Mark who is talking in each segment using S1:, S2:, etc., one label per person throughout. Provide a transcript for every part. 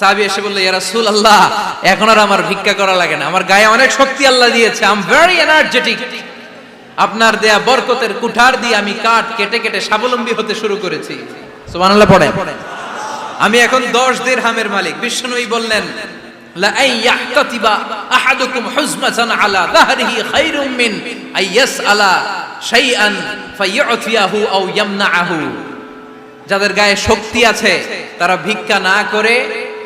S1: সাহাবি এসে বলল, ইয়া রাসূল আল্লাহ এখন আর আমার ভিক্ষা করা লাগে না। আমার গায়ে অনেক শক্তি আল্লাহ দিয়েছে। আই এম ভেরি এনার্জেটিক আপনার দেয়া বরকতের কুঠার দিয়ে আমি কাঠ কেটে কেটে স্বাবলম্বী হতে শুরু করেছি। সুবহানাল্লাহ পড়েন। আমি এখন দশ দিরহামের মালিক। বিষ্ণুই বললেন, লা আই ইয়াহতাতিবা আহাদুকুম হুজমাতান আলা যাহরিহি খায়রুম মিন আই ইয়াসআলা শাইআন ফায়ু'তিয়াহু আও ইয়ামনাআহু। যাদের গায়ে শক্তি আছে, তারা ভিক্ষা না করে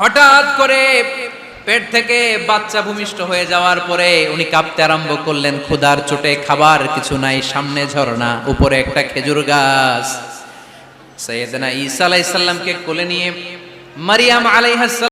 S1: হঠাৎ করে পেট থেকে বাচ্চা ভূমিষ্ঠ হয়ে যাওয়ার পরে উনি কাঁপতে আরম্ভ করলেন, ক্ষুধার চোটে খাবার কিছু নাই, সামনে ঝর্ণা, উপরে একটা খেজুর গাছ। সৈয়দনা ঈসা আলাইসাল্লামকে কোলে নিয়ে মারিয়াম আলাইহাস